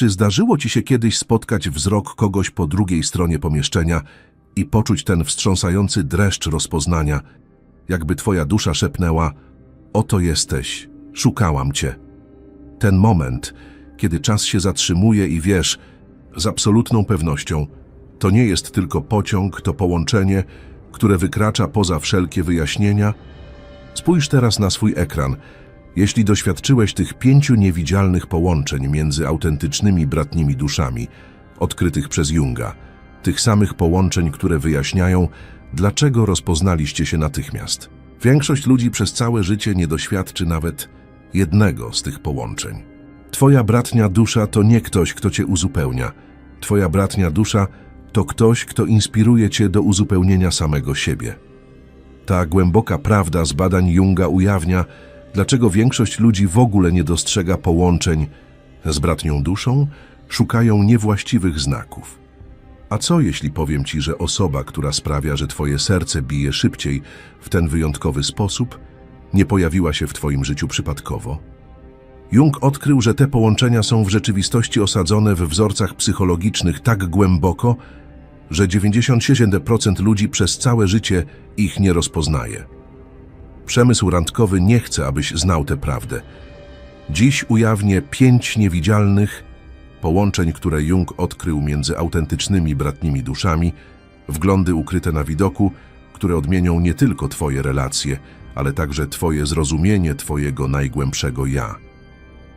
Czy zdarzyło ci się kiedyś spotkać wzrok kogoś po drugiej stronie pomieszczenia i poczuć ten wstrząsający dreszcz rozpoznania, jakby twoja dusza szepnęła: Oto jesteś, szukałam cię. Ten moment, kiedy czas się zatrzymuje i wiesz, z absolutną pewnością, to nie jest tylko pociąg, to połączenie, które wykracza poza wszelkie wyjaśnienia. Spójrz teraz na swój ekran. Jeśli doświadczyłeś tych pięciu niewidzialnych połączeń między autentycznymi bratnimi duszami, odkrytych przez Junga, tych samych połączeń, które wyjaśniają, dlaczego rozpoznaliście się natychmiast. Większość ludzi przez całe życie nie doświadczy nawet jednego z tych połączeń. Twoja bratnia dusza to nie ktoś, kto cię uzupełnia. Twoja bratnia dusza to ktoś, kto inspiruje cię do uzupełnienia samego siebie. Ta głęboka prawda z badań Junga ujawnia, dlaczego większość ludzi w ogóle nie dostrzega połączeń z bratnią duszą, szukają niewłaściwych znaków. A co jeśli powiem ci, że osoba, która sprawia, że twoje serce bije szybciej w ten wyjątkowy sposób, nie pojawiła się w twoim życiu przypadkowo? Jung odkrył, że te połączenia są w rzeczywistości osadzone w wzorcach psychologicznych tak głęboko, że 97% ludzi przez całe życie ich nie rozpoznaje. Przemysł randkowy nie chce, abyś znał tę prawdę. Dziś ujawnię pięć niewidzialnych połączeń, które Jung odkrył między autentycznymi bratnimi duszami, wglądy ukryte na widoku, które odmienią nie tylko Twoje relacje, ale także Twoje zrozumienie Twojego najgłębszego ja.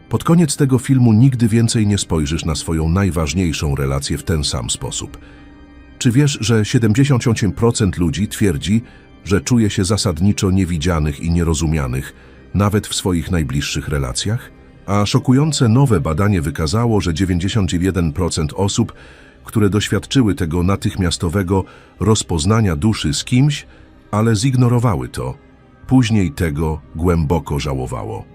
Pod koniec tego filmu nigdy więcej nie spojrzysz na swoją najważniejszą relację w ten sam sposób. Czy wiesz, że 78% ludzi twierdzi, że czuje się zasadniczo niewidzianych i nierozumianych, nawet w swoich najbliższych relacjach? A szokujące nowe badanie wykazało, że 91% osób, które doświadczyły tego natychmiastowego rozpoznania duszy z kimś, ale zignorowały to, później tego głęboko żałowało.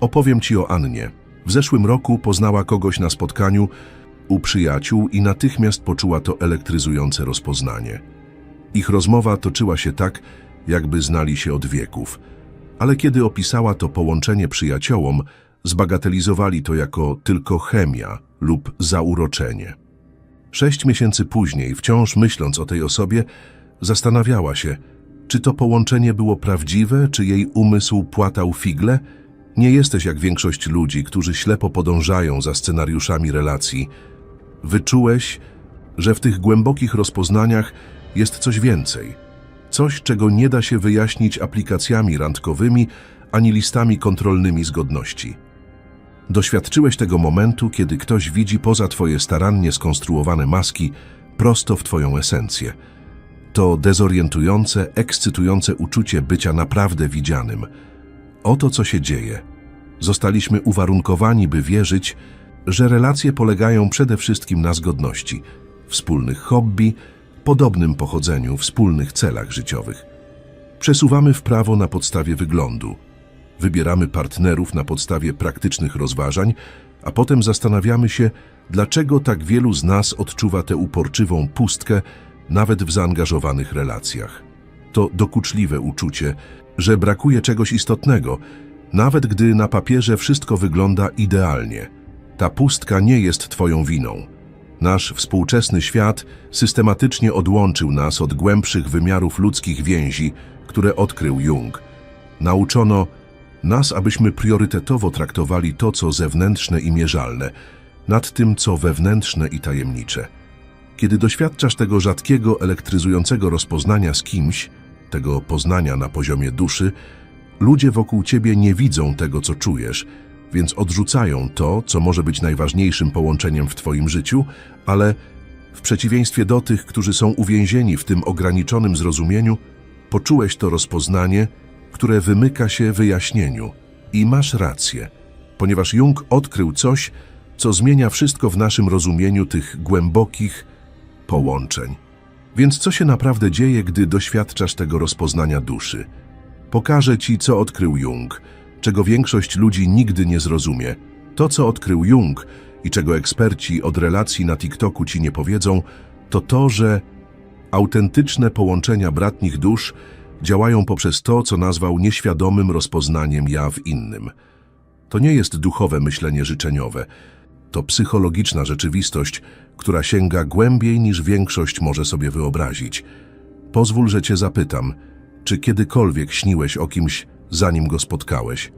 Opowiem ci o Annie. W zeszłym roku poznała kogoś na spotkaniu u przyjaciół i natychmiast poczuła to elektryzujące rozpoznanie. Ich rozmowa toczyła się tak, jakby znali się od wieków, ale kiedy opisała to połączenie przyjaciołom, zbagatelizowali to jako tylko chemia lub zauroczenie. Sześć miesięcy później, wciąż myśląc o tej osobie, zastanawiała się, czy to połączenie było prawdziwe, czy jej umysł płatał figle. Nie jesteś jak większość ludzi, którzy ślepo podążają za scenariuszami relacji. Wyczułeś, że w tych głębokich rozpoznaniach jest coś więcej. Coś, czego nie da się wyjaśnić aplikacjami randkowymi ani listami kontrolnymi zgodności. Doświadczyłeś tego momentu, kiedy ktoś widzi poza twoje starannie skonstruowane maski prosto w twoją esencję. To dezorientujące, ekscytujące uczucie bycia naprawdę widzianym. Oto co się dzieje. Zostaliśmy uwarunkowani, by wierzyć, że relacje polegają przede wszystkim na zgodności, wspólnych hobby, podobnym pochodzeniu, wspólnych celach życiowych. Przesuwamy w prawo na podstawie wyglądu. Wybieramy partnerów na podstawie praktycznych rozważań, a potem zastanawiamy się, dlaczego tak wielu z nas odczuwa tę uporczywą pustkę nawet w zaangażowanych relacjach. To dokuczliwe uczucie, że brakuje czegoś istotnego, nawet gdy na papierze wszystko wygląda idealnie. Ta pustka nie jest Twoją winą. Nasz współczesny świat systematycznie odłączył nas od głębszych wymiarów ludzkich więzi, które odkrył Jung. Nauczono nas, abyśmy priorytetowo traktowali to, co zewnętrzne i mierzalne, nad tym, co wewnętrzne i tajemnicze. Kiedy doświadczasz tego rzadkiego, elektryzującego rozpoznania z kimś, tego poznania na poziomie duszy, ludzie wokół ciebie nie widzą tego, co czujesz, więc odrzucają to, co może być najważniejszym połączeniem w twoim życiu, ale w przeciwieństwie do tych, którzy są uwięzieni w tym ograniczonym zrozumieniu, poczułeś to rozpoznanie, które wymyka się wyjaśnieniu. I masz rację, ponieważ Jung odkrył coś, co zmienia wszystko w naszym rozumieniu tych głębokich połączeń. Więc co się naprawdę dzieje, gdy doświadczasz tego rozpoznania duszy? Pokażę ci, co odkrył Jung, czego większość ludzi nigdy nie zrozumie. To, co odkrył Jung i czego eksperci od relacji na TikToku ci nie powiedzą, to to, że autentyczne połączenia bratnich dusz działają poprzez to, co nazwał nieświadomym rozpoznaniem ja w innym. To nie jest duchowe myślenie życzeniowe. To psychologiczna rzeczywistość, która sięga głębiej niż większość może sobie wyobrazić. Pozwól, że cię zapytam, czy kiedykolwiek śniłeś o kimś, zanim go spotkałeś?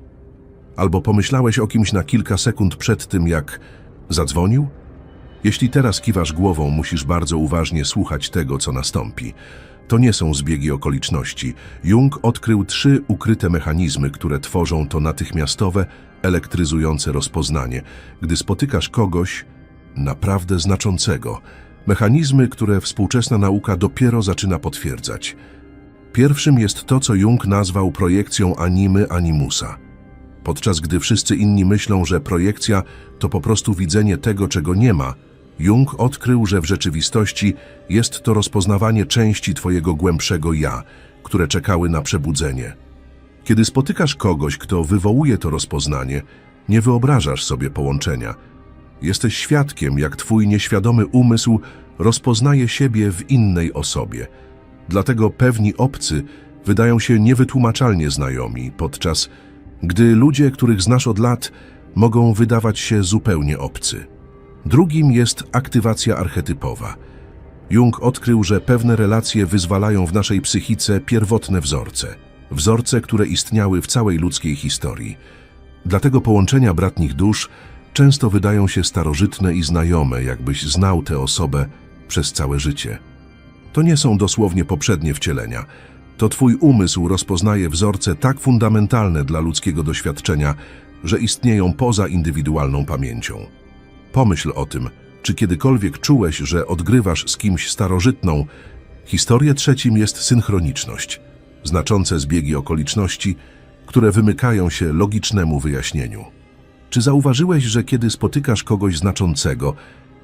Albo pomyślałeś o kimś na kilka sekund przed tym, jak zadzwonił? Jeśli teraz kiwasz głową, musisz bardzo uważnie słuchać tego, co nastąpi. To nie są zbiegi okoliczności. Jung odkrył trzy ukryte mechanizmy, które tworzą to natychmiastowe, elektryzujące rozpoznanie. Gdy spotykasz kogoś naprawdę znaczącego, mechanizmy, które współczesna nauka dopiero zaczyna potwierdzać. Pierwszym jest to, co Jung nazwał projekcją animy animusa. Podczas gdy wszyscy inni myślą, że projekcja to po prostu widzenie tego, czego nie ma, Jung odkrył, że w rzeczywistości jest to rozpoznawanie części Twojego głębszego ja, które czekały na przebudzenie. Kiedy spotykasz kogoś, kto wywołuje to rozpoznanie, nie wyobrażasz sobie połączenia. Jesteś świadkiem, jak Twój nieświadomy umysł rozpoznaje siebie w innej osobie. Dlatego pewni obcy wydają się niewytłumaczalnie znajomi, podczas gdy ludzie, których znasz od lat, mogą wydawać się zupełnie obcy. Drugim jest aktywacja archetypowa. Jung odkrył, że pewne relacje wyzwalają w naszej psychice pierwotne wzorce. Wzorce, które istniały w całej ludzkiej historii. Dlatego połączenia bratnich dusz często wydają się starożytne i znajome, jakbyś znał tę osobę przez całe życie. To nie są dosłownie poprzednie wcielenia. To twój umysł rozpoznaje wzorce tak fundamentalne dla ludzkiego doświadczenia, że istnieją poza indywidualną pamięcią. Pomyśl o tym, czy kiedykolwiek czułeś, że odgrywasz z kimś starożytną. Historię trzecim jest synchroniczność, znaczące zbiegi okoliczności, które wymykają się logicznemu wyjaśnieniu. Czy zauważyłeś, że kiedy spotykasz kogoś znaczącego,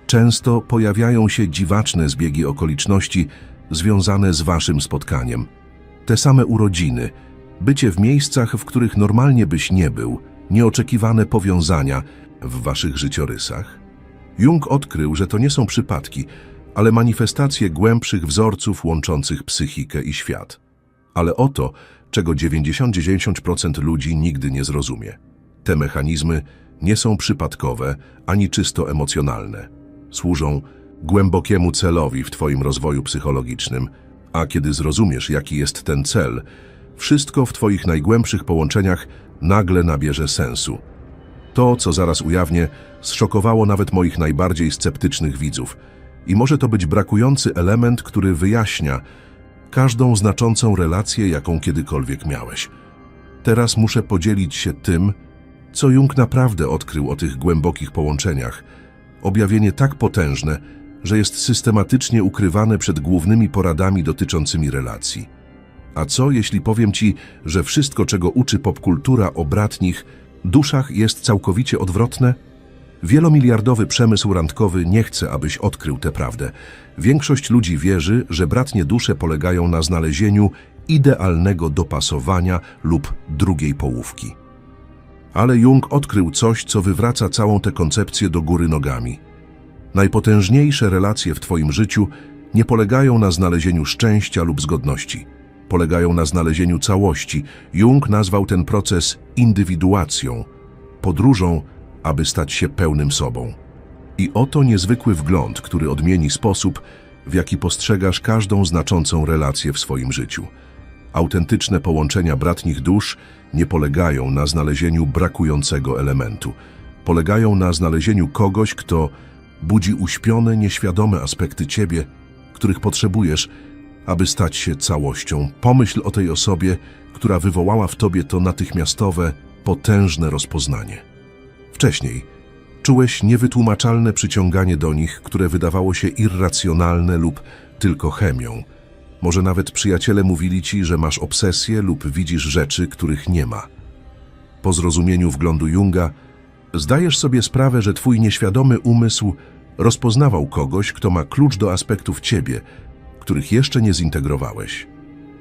często pojawiają się dziwaczne zbiegi okoliczności związane z waszym spotkaniem? Te same urodziny, bycie w miejscach, w których normalnie byś nie był, nieoczekiwane powiązania w waszych życiorysach? Jung odkrył, że to nie są przypadki, ale manifestacje głębszych wzorców łączących psychikę i świat. Ale oto, czego 90-90% ludzi nigdy nie zrozumie. Te mechanizmy nie są przypadkowe ani czysto emocjonalne. Służą głębokiemu celowi w Twoim rozwoju psychologicznym, a kiedy zrozumiesz, jaki jest ten cel, wszystko w Twoich najgłębszych połączeniach nagle nabierze sensu. To, co zaraz ujawnię, zszokowało nawet moich najbardziej sceptycznych widzów. I może to być brakujący element, który wyjaśnia każdą znaczącą relację, jaką kiedykolwiek miałeś. Teraz muszę podzielić się tym, co Jung naprawdę odkrył o tych głębokich połączeniach. Objawienie tak potężne, że jest systematycznie ukrywane przed głównymi poradami dotyczącymi relacji. A co, jeśli powiem Ci, że wszystko, czego uczy popkultura o bratnich duszach, jest całkowicie odwrotne? Wielomiliardowy przemysł randkowy nie chce, abyś odkrył tę prawdę. Większość ludzi wierzy, że bratnie dusze polegają na znalezieniu idealnego dopasowania lub drugiej połówki. Ale Jung odkrył coś, co wywraca całą tę koncepcję do góry nogami. Najpotężniejsze relacje w Twoim życiu nie polegają na znalezieniu szczęścia lub zgodności. Polegają na znalezieniu całości. Jung nazwał ten proces indywiduacją, podróżą, aby stać się pełnym sobą. I oto niezwykły wgląd, który odmieni sposób, w jaki postrzegasz każdą znaczącą relację w swoim życiu. Autentyczne połączenia bratnich dusz nie polegają na znalezieniu brakującego elementu. Polegają na znalezieniu kogoś, kto budzi uśpione, nieświadome aspekty ciebie, których potrzebujesz, aby stać się całością. Pomyśl o tej osobie, która wywołała w tobie to natychmiastowe, potężne rozpoznanie. Wcześniej czułeś niewytłumaczalne przyciąganie do nich, które wydawało się irracjonalne lub tylko chemią. Może nawet przyjaciele mówili ci, że masz obsesję lub widzisz rzeczy, których nie ma. Po zrozumieniu wglądu Junga, zdajesz sobie sprawę, że twój nieświadomy umysł rozpoznawał kogoś, kto ma klucz do aspektów ciebie, których jeszcze nie zintegrowałeś.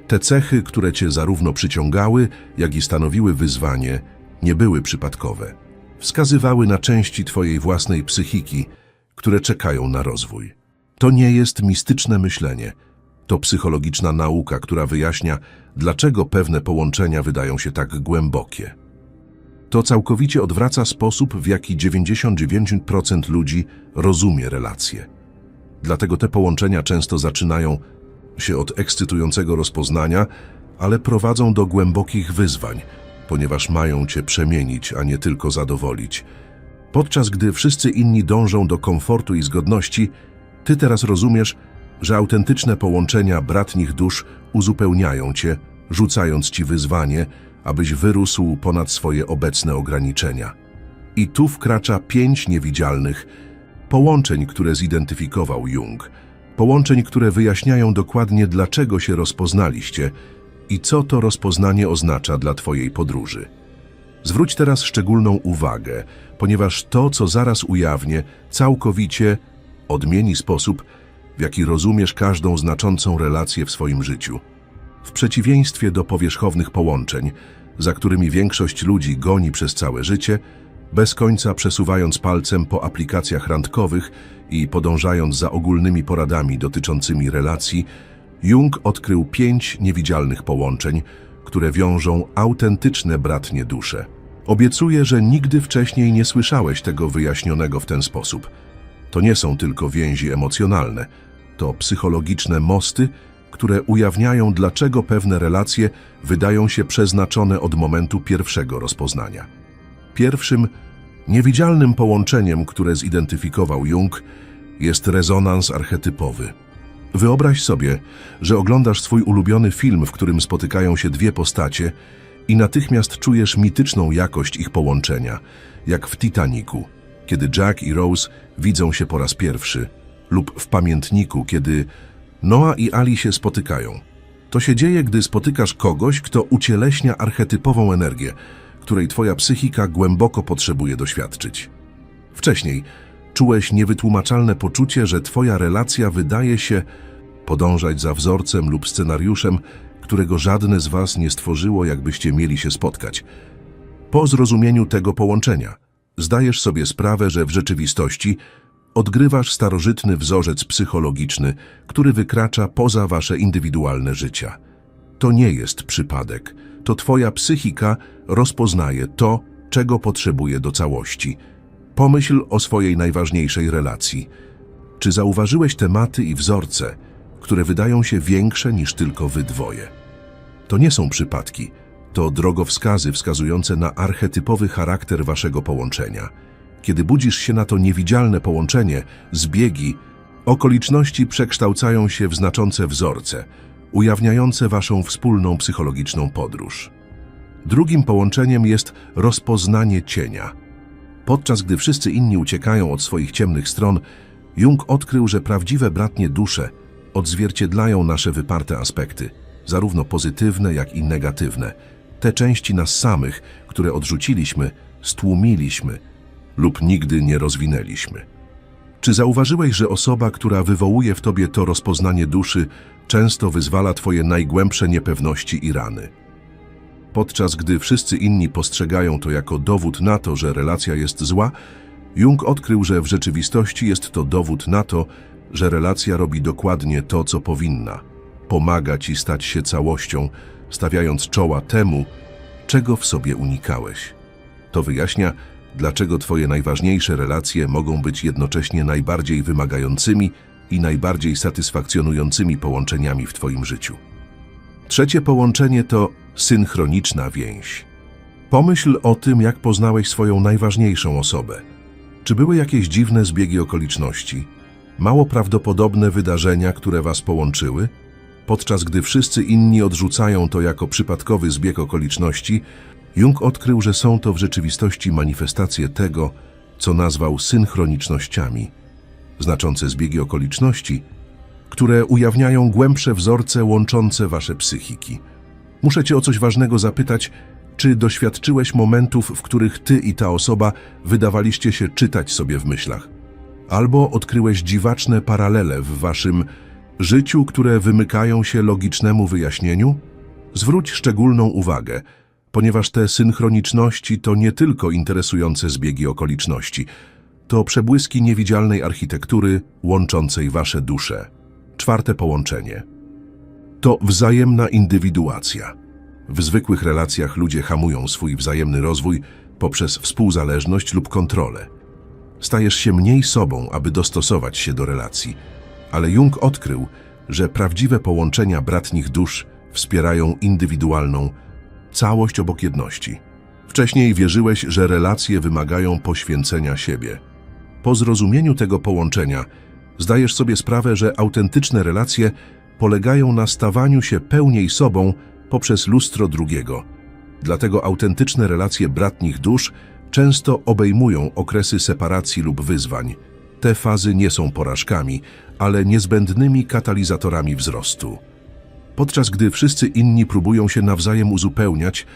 Te cechy, które cię zarówno przyciągały, jak i stanowiły wyzwanie, nie były przypadkowe. Wskazywały na części twojej własnej psychiki, które czekają na rozwój. To nie jest mistyczne myślenie. To psychologiczna nauka, która wyjaśnia, dlaczego pewne połączenia wydają się tak głębokie. To całkowicie odwraca sposób, w jaki 99% ludzi rozumie relacje. Dlatego te połączenia często zaczynają się od ekscytującego rozpoznania, ale prowadzą do głębokich wyzwań, ponieważ mają cię przemienić, a nie tylko zadowolić. Podczas gdy wszyscy inni dążą do komfortu i zgodności, ty teraz rozumiesz, że autentyczne połączenia bratnich dusz uzupełniają cię, rzucając ci wyzwanie, abyś wyrósł ponad swoje obecne ograniczenia. I tu wkracza pięć niewidzialnych połączeń, które zidentyfikował Jung. Połączeń, które wyjaśniają dokładnie, dlaczego się rozpoznaliście i co to rozpoznanie oznacza dla twojej podróży. Zwróć teraz szczególną uwagę, ponieważ to, co zaraz ujawnię, całkowicie odmieni sposób, w jaki rozumiesz każdą znaczącą relację w swoim życiu. W przeciwieństwie do powierzchownych połączeń, za którymi większość ludzi goni przez całe życie, bez końca przesuwając palcem po aplikacjach randkowych i podążając za ogólnymi poradami dotyczącymi relacji, Jung odkrył pięć niewidzialnych połączeń, które wiążą autentyczne bratnie dusze. Obiecuję, że nigdy wcześniej nie słyszałeś tego wyjaśnionego w ten sposób. To nie są tylko więzi emocjonalne, to psychologiczne mosty, które ujawniają, dlaczego pewne relacje wydają się przeznaczone od momentu pierwszego rozpoznania. Pierwszym, niewidzialnym połączeniem, które zidentyfikował Jung, jest rezonans archetypowy. Wyobraź sobie, że oglądasz swój ulubiony film, w którym spotykają się dwie postacie i natychmiast czujesz mityczną jakość ich połączenia, jak w Titaniku, kiedy Jack i Rose widzą się po raz pierwszy, lub w pamiętniku, kiedy Noah i Ali się spotykają. To się dzieje, gdy spotykasz kogoś, kto ucieleśnia archetypową energię, której twoja psychika głęboko potrzebuje doświadczyć. Wcześniej czułeś niewytłumaczalne poczucie, że twoja relacja wydaje się podążać za wzorcem lub scenariuszem, którego żadne z was nie stworzyło, jakbyście mieli się spotkać. Po zrozumieniu tego połączenia, zdajesz sobie sprawę, że w rzeczywistości odgrywasz starożytny wzorzec psychologiczny, który wykracza poza wasze indywidualne życia. To nie jest przypadek. To twoja psychika rozpoznaje to, czego potrzebuje do całości. Pomyśl o swojej najważniejszej relacji. Czy zauważyłeś tematy i wzorce, które wydają się większe niż tylko wy dwoje? To nie są przypadki. To drogowskazy wskazujące na archetypowy charakter waszego połączenia. Kiedy budzisz się na to niewidzialne połączenie, zbiegi, okoliczności przekształcają się w znaczące wzorce, ujawniające waszą wspólną psychologiczną podróż. Drugim połączeniem jest rozpoznanie cienia. Podczas gdy wszyscy inni uciekają od swoich ciemnych stron, Jung odkrył, że prawdziwe bratnie dusze odzwierciedlają nasze wyparte aspekty, zarówno pozytywne, jak i negatywne. Te części nas samych, które odrzuciliśmy, stłumiliśmy lub nigdy nie rozwinęliśmy. Czy zauważyłeś, że osoba, która wywołuje w tobie to rozpoznanie duszy, często wyzwala twoje najgłębsze niepewności i rany? Podczas gdy wszyscy inni postrzegają to jako dowód na to, że relacja jest zła, Jung odkrył, że w rzeczywistości jest to dowód na to, że relacja robi dokładnie to, co powinna. Pomaga ci stać się całością, stawiając czoła temu, czego w sobie unikałeś. To wyjaśnia, dlaczego twoje najważniejsze relacje mogą być jednocześnie najbardziej wymagającymi i najbardziej satysfakcjonującymi połączeniami w twoim życiu. Trzecie połączenie to synchroniczna więź. Pomyśl o tym, jak poznałeś swoją najważniejszą osobę. Czy były jakieś dziwne zbiegi okoliczności, mało prawdopodobne wydarzenia, które was połączyły? Podczas gdy wszyscy inni odrzucają to jako przypadkowy zbieg okoliczności, Jung odkrył, że są to w rzeczywistości manifestacje tego, co nazwał synchronicznościami, znaczące zbiegi okoliczności, które ujawniają głębsze wzorce łączące wasze psychiki. Muszę cię o coś ważnego zapytać, czy doświadczyłeś momentów, w których ty i ta osoba wydawaliście się czytać sobie w myślach? Albo odkryłeś dziwaczne paralele w waszym życiu, które wymykają się logicznemu wyjaśnieniu? Zwróć szczególną uwagę, ponieważ te synchroniczności to nie tylko interesujące zbiegi okoliczności, to przebłyski niewidzialnej architektury łączącej wasze dusze. Czwarte połączenie. To wzajemna indywiduacja. W zwykłych relacjach ludzie hamują swój wzajemny rozwój, poprzez współzależność lub kontrolę. Stajesz się mniej sobą, aby dostosować się do relacji, ale Jung odkrył, że prawdziwe połączenia bratnich dusz wspierają indywidualną całość obok jedności. Wcześniej wierzyłeś, że relacje wymagają poświęcenia siebie. Po zrozumieniu tego połączenia zdajesz sobie sprawę, że autentyczne relacje polegają na stawaniu się pełniej sobą poprzez lustro drugiego. Dlatego autentyczne relacje bratnich dusz często obejmują okresy separacji lub wyzwań. Te fazy nie są porażkami, ale niezbędnymi katalizatorami wzrostu. Podczas gdy wszyscy inni próbują się nawzajem uzupełniać,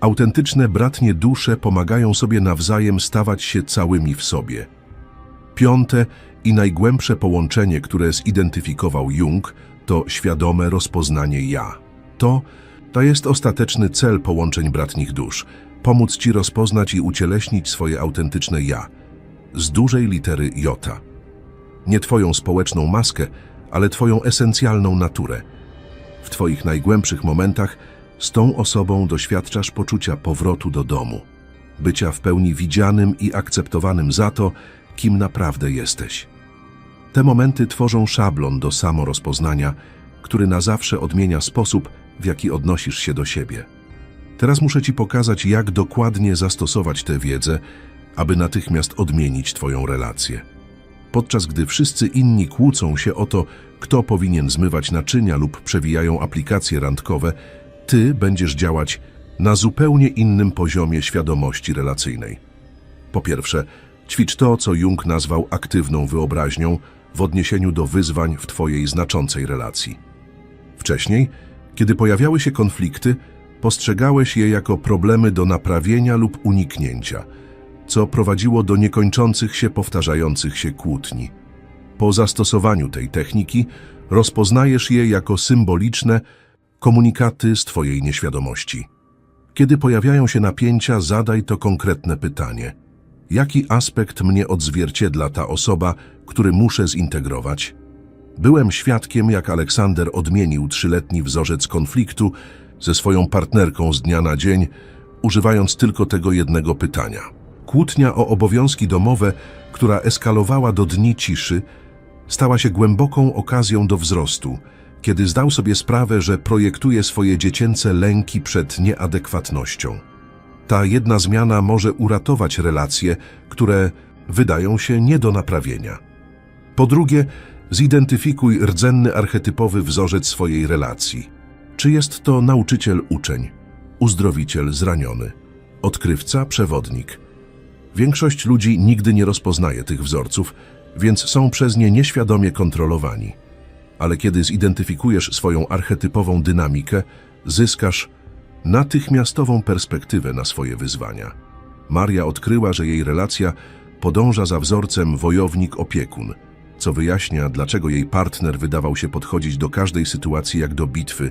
autentyczne bratnie dusze pomagają sobie nawzajem stawać się całymi w sobie. Piąte i najgłębsze połączenie, które zidentyfikował Jung, to świadome rozpoznanie ja. To, to jest ostateczny cel połączeń bratnich dusz. Pomóc Ci rozpoznać i ucieleśnić swoje autentyczne ja. Z dużej litery Jota. Nie Twoją społeczną maskę, ale Twoją esencjalną naturę. W Twoich najgłębszych momentach z tą osobą doświadczasz poczucia powrotu do domu, bycia w pełni widzianym i akceptowanym za to, kim naprawdę jesteś. Te momenty tworzą szablon do samorozpoznania, który na zawsze odmienia sposób, w jaki odnosisz się do siebie. Teraz muszę Ci pokazać, jak dokładnie zastosować tę wiedzę, aby natychmiast odmienić Twoją relację. Podczas gdy wszyscy inni kłócą się o to, kto powinien zmywać naczynia lub przewijają aplikacje randkowe, Ty będziesz działać na zupełnie innym poziomie świadomości relacyjnej. Po pierwsze, ćwicz to, co Jung nazwał aktywną wyobraźnią w odniesieniu do wyzwań w Twojej znaczącej relacji. Wcześniej, kiedy pojawiały się konflikty, postrzegałeś je jako problemy do naprawienia lub uniknięcia, co prowadziło do niekończących się, powtarzających się kłótni. Po zastosowaniu tej techniki rozpoznajesz je jako symboliczne komunikaty z Twojej nieświadomości. Kiedy pojawiają się napięcia, zadaj to konkretne pytanie. Jaki aspekt mnie odzwierciedla ta osoba, który muszę zintegrować? Byłem świadkiem, jak Aleksander odmienił trzyletni wzorzec konfliktu ze swoją partnerką z dnia na dzień, używając tylko tego jednego pytania. Kłótnia o obowiązki domowe, która eskalowała do dni ciszy, stała się głęboką okazją do wzrostu, kiedy zdał sobie sprawę, że projektuje swoje dziecięce lęki przed nieadekwatnością. Ta jedna zmiana może uratować relacje, które wydają się nie do naprawienia. Po drugie, zidentyfikuj rdzenny archetypowy wzorzec swojej relacji. Czy jest to nauczyciel uczeń, uzdrowiciel zraniony, odkrywca, przewodnik? Większość ludzi nigdy nie rozpoznaje tych wzorców, więc są przez nie nieświadomie kontrolowani. Ale kiedy zidentyfikujesz swoją archetypową dynamikę, zyskasz natychmiastową perspektywę na swoje wyzwania. Maria odkryła, że jej relacja podąża za wzorcem wojownik-opiekun, co wyjaśnia, dlaczego jej partner wydawał się podchodzić do każdej sytuacji jak do bitwy,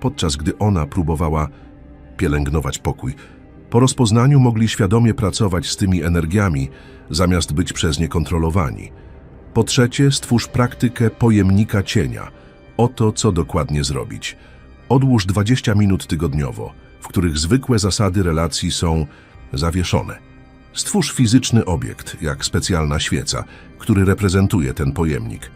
podczas gdy ona próbowała pielęgnować pokój. Po rozpoznaniu mogli świadomie pracować z tymi energiami, zamiast być przez nie kontrolowani. Po trzecie, stwórz praktykę pojemnika cienia. Oto, co dokładnie zrobić. Odłóż 20 minut tygodniowo, w których zwykłe zasady relacji są zawieszone. Stwórz fizyczny obiekt, jak specjalna świeca, który reprezentuje ten pojemnik.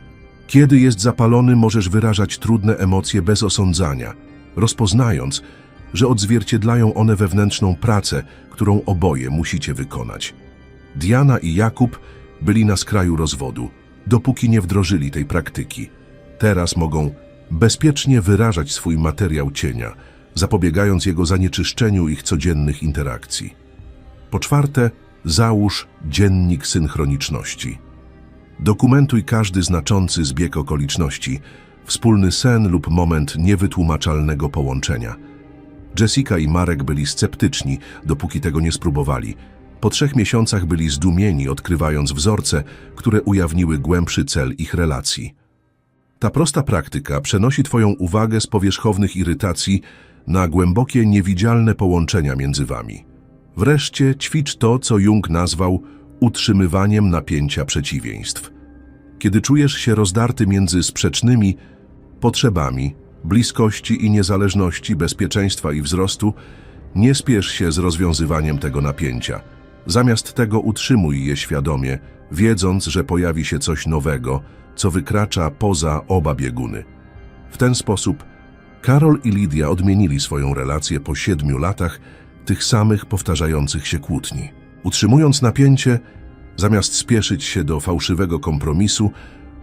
Kiedy jest zapalony, możesz wyrażać trudne emocje bez osądzania, rozpoznając, że odzwierciedlają one wewnętrzną pracę, którą oboje musicie wykonać. Diana i Jakub byli na skraju rozwodu, dopóki nie wdrożyli tej praktyki. Teraz mogą bezpiecznie wyrażać swój materiał cienia, zapobiegając jego zanieczyszczeniu ich codziennych interakcji. Po czwarte, załóż dziennik synchroniczności. Dokumentuj każdy znaczący zbieg okoliczności, wspólny sen lub moment niewytłumaczalnego połączenia. Jessica i Marek byli sceptyczni, dopóki tego nie spróbowali. Po trzech miesiącach byli zdumieni, odkrywając wzorce, które ujawniły głębszy cel ich relacji. Ta prosta praktyka przenosi Twoją uwagę z powierzchownych irytacji na głębokie, niewidzialne połączenia między Wami. Wreszcie ćwicz to, co Jung nazwał utrzymywaniem napięcia przeciwieństw. Kiedy czujesz się rozdarty między sprzecznymi potrzebami, bliskości i niezależności, bezpieczeństwa i wzrostu, Nie spiesz się z rozwiązywaniem tego napięcia. Zamiast tego utrzymuj je świadomie, wiedząc, że pojawi się coś nowego, co wykracza poza oba bieguny. W ten sposób Karol i Lidia odmienili swoją relację po siedmiu latach tych samych powtarzających się kłótni. Utrzymując napięcie, zamiast spieszyć się do fałszywego kompromisu,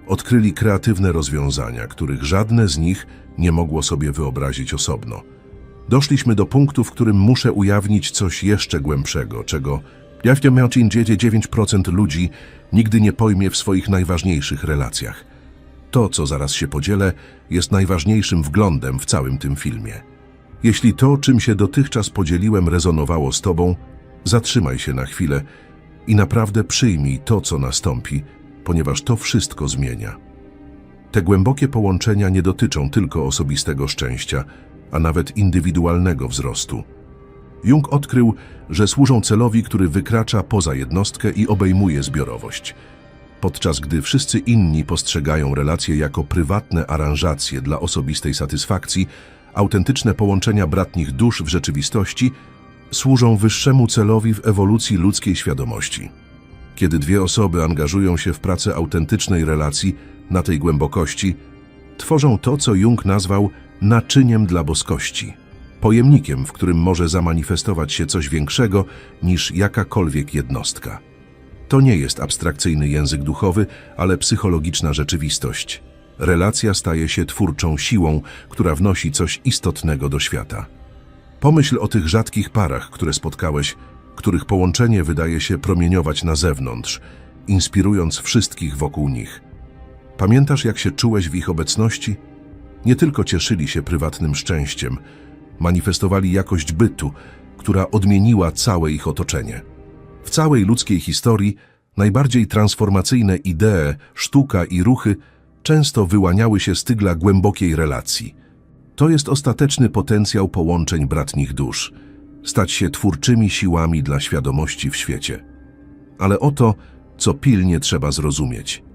odkryli kreatywne rozwiązania, których żadne z nich nie mogło sobie wyobrazić osobno. Doszliśmy do punktu, w którym muszę ujawnić coś jeszcze głębszego, czego ja w tym 9% ludzi nigdy nie pojmie w swoich najważniejszych relacjach. To, co zaraz się podzielę, jest najważniejszym wglądem w całym tym filmie. Jeśli to, czym się dotychczas podzieliłem, rezonowało z Tobą, zatrzymaj się na chwilę i naprawdę przyjmij to, co nastąpi, ponieważ to wszystko zmienia. Te głębokie połączenia nie dotyczą tylko osobistego szczęścia, a nawet indywidualnego wzrostu. Jung odkrył, że służą celowi, który wykracza poza jednostkę i obejmuje zbiorowość. Podczas gdy wszyscy inni postrzegają relacje jako prywatne aranżacje dla osobistej satysfakcji, autentyczne połączenia bratnich dusz w rzeczywistości służą wyższemu celowi w ewolucji ludzkiej świadomości. Kiedy dwie osoby angażują się w pracę autentycznej relacji na tej głębokości, tworzą to, co Jung nazwał naczyniem dla boskości, pojemnikiem, w którym może zamanifestować się coś większego niż jakakolwiek jednostka. To nie jest abstrakcyjny język duchowy, ale psychologiczna rzeczywistość. Relacja staje się twórczą siłą, która wnosi coś istotnego do świata. Pomyśl o tych rzadkich parach, które spotkałeś, których połączenie wydaje się promieniować na zewnątrz, inspirując wszystkich wokół nich. Pamiętasz, jak się czułeś w ich obecności? Nie tylko cieszyli się prywatnym szczęściem, manifestowali jakość bytu, która odmieniła całe ich otoczenie. W całej ludzkiej historii najbardziej transformacyjne idee, sztuka i ruchy często wyłaniały się z tygla głębokiej relacji. To jest ostateczny potencjał połączeń bratnich dusz, stać się twórczymi siłami dla świadomości w świecie. Ale oto, co pilnie trzeba zrozumieć.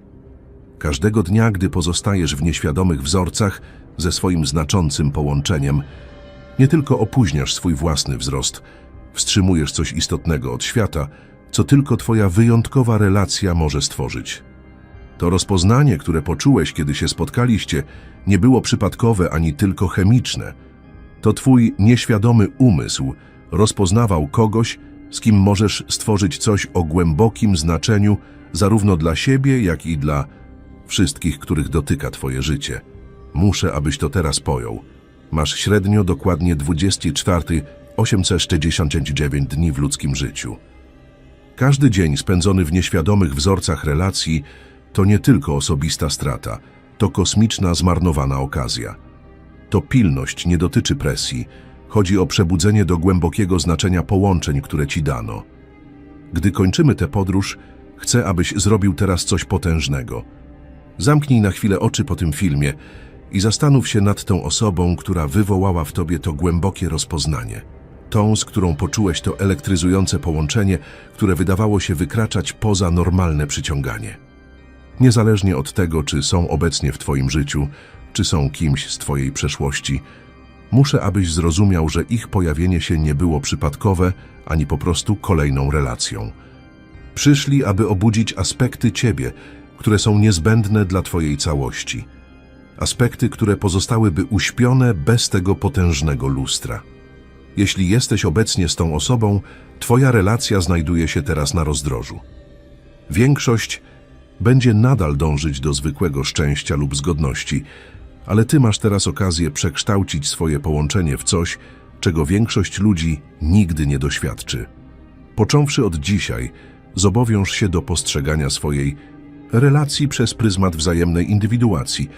Każdego dnia, gdy pozostajesz w nieświadomych wzorcach ze swoim znaczącym połączeniem, nie tylko opóźniasz swój własny wzrost, wstrzymujesz coś istotnego od świata, co tylko Twoja wyjątkowa relacja może stworzyć. To rozpoznanie, które poczułeś, kiedy się spotkaliście, nie było przypadkowe ani tylko chemiczne. To Twój nieświadomy umysł rozpoznawał kogoś, z kim możesz stworzyć coś o głębokim znaczeniu zarówno dla siebie, jak i dla wszystkich, których dotyka Twoje życie. Muszę, abyś to teraz pojął. Masz średnio dokładnie 24 869 dni w ludzkim życiu. Każdy dzień spędzony w nieświadomych wzorcach relacji to nie tylko osobista strata, to kosmiczna zmarnowana okazja. To pilność nie dotyczy presji, chodzi o przebudzenie do głębokiego znaczenia połączeń, które ci dano. Gdy kończymy tę podróż, chcę, abyś zrobił teraz coś potężnego. Zamknij na chwilę oczy po tym filmie i zastanów się nad tą osobą, która wywołała w tobie to głębokie rozpoznanie. Tą, z którą poczułeś to elektryzujące połączenie, które wydawało się wykraczać poza normalne przyciąganie. Niezależnie od tego, czy są obecnie w Twoim życiu, czy są kimś z Twojej przeszłości, muszę, abyś zrozumiał, że ich pojawienie się nie było przypadkowe, ani po prostu kolejną relacją. Przyszli, aby obudzić aspekty Ciebie, które są niezbędne dla Twojej całości. Aspekty, które pozostałyby uśpione bez tego potężnego lustra. Jeśli jesteś obecnie z tą osobą, Twoja relacja znajduje się teraz na rozdrożu. Większość będzie nadal dążyć do zwykłego szczęścia lub zgodności, ale Ty masz teraz okazję przekształcić swoje połączenie w coś, czego większość ludzi nigdy nie doświadczy. Począwszy od dzisiaj, zobowiąż się do postrzegania swojej relacji przez pryzmat wzajemnej indywiduacji.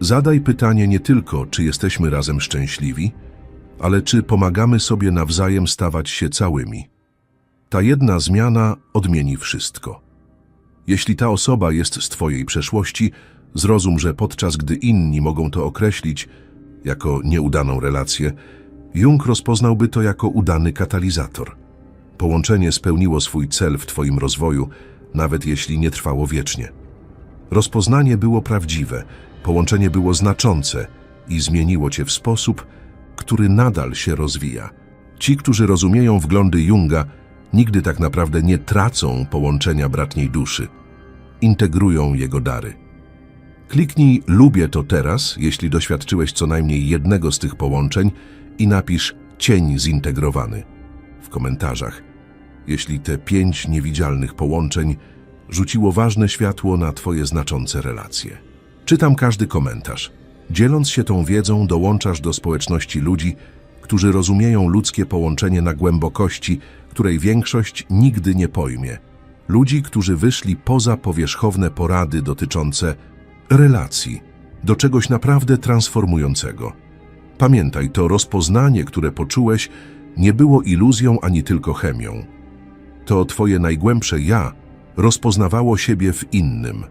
Zadaj pytanie nie tylko, czy jesteśmy razem szczęśliwi, ale czy pomagamy sobie nawzajem stawać się całymi. Ta jedna zmiana odmieni wszystko. Jeśli ta osoba jest z Twojej przeszłości, zrozum, że podczas gdy inni mogą to określić jako nieudaną relację, Jung rozpoznałby to jako udany katalizator. Połączenie spełniło swój cel w Twoim rozwoju, nawet jeśli nie trwało wiecznie. Rozpoznanie było prawdziwe, połączenie było znaczące i zmieniło Cię w sposób, który nadal się rozwija. Ci, którzy rozumieją wglądy Junga, nigdy tak naprawdę nie tracą połączenia bratniej duszy. Integrują jego dary. Kliknij Lubię to teraz, jeśli doświadczyłeś co najmniej jednego z tych połączeń i napisz cień zintegrowany w komentarzach, jeśli te pięć niewidzialnych połączeń rzuciło ważne światło na Twoje znaczące relacje. Czytam każdy komentarz. Dzieląc się tą wiedzą, dołączasz do społeczności ludzi, którzy rozumieją ludzkie połączenie na głębokości, której większość nigdy nie pojmie. Ludzi, którzy wyszli poza powierzchowne porady dotyczące relacji, do czegoś naprawdę transformującego. Pamiętaj, to rozpoznanie, które poczułeś, nie było iluzją ani tylko chemią. To twoje najgłębsze ja rozpoznawało siebie w innym.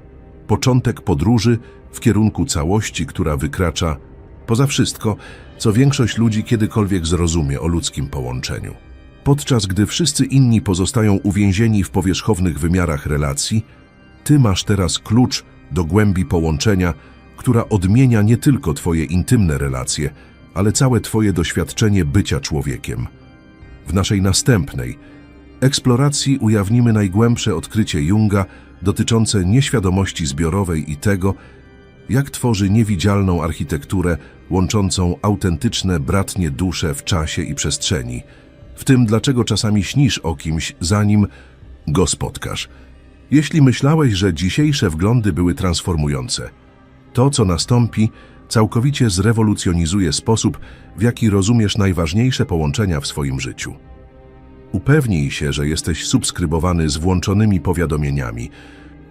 Początek podróży w kierunku całości, która wykracza poza wszystko, co większość ludzi kiedykolwiek zrozumie o ludzkim połączeniu. Podczas gdy wszyscy inni pozostają uwięzieni w powierzchownych wymiarach relacji, ty masz teraz klucz do głębi połączenia, która odmienia nie tylko twoje intymne relacje, ale całe twoje doświadczenie bycia człowiekiem. W naszej następnej eksploracji ujawnimy najgłębsze odkrycie Junga dotyczące nieświadomości zbiorowej i tego, jak tworzy niewidzialną architekturę łączącą autentyczne bratnie dusze w czasie i przestrzeni, w tym dlaczego czasami śnisz o kimś, zanim go spotkasz. Jeśli myślałeś, że dzisiejsze wglądy były transformujące, to, co nastąpi, całkowicie zrewolucjonizuje sposób, w jaki rozumiesz najważniejsze połączenia w swoim życiu. Upewnij się, że jesteś subskrybowany z włączonymi powiadomieniami,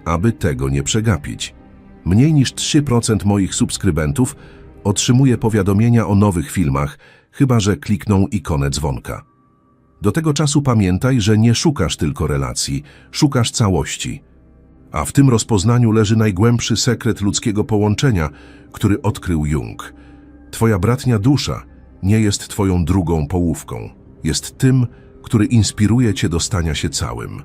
aby tego nie przegapić. Mniej niż 3% moich subskrybentów otrzymuje powiadomienia o nowych filmach, chyba że klikną ikonę dzwonka. Do tego czasu pamiętaj, że nie szukasz tylko relacji, szukasz całości. A w tym rozpoznaniu leży najgłębszy sekret ludzkiego połączenia, który odkrył Jung. Twoja bratnia dusza nie jest twoją drugą połówką. Jest tym, który inspiruje cię do stania się całym.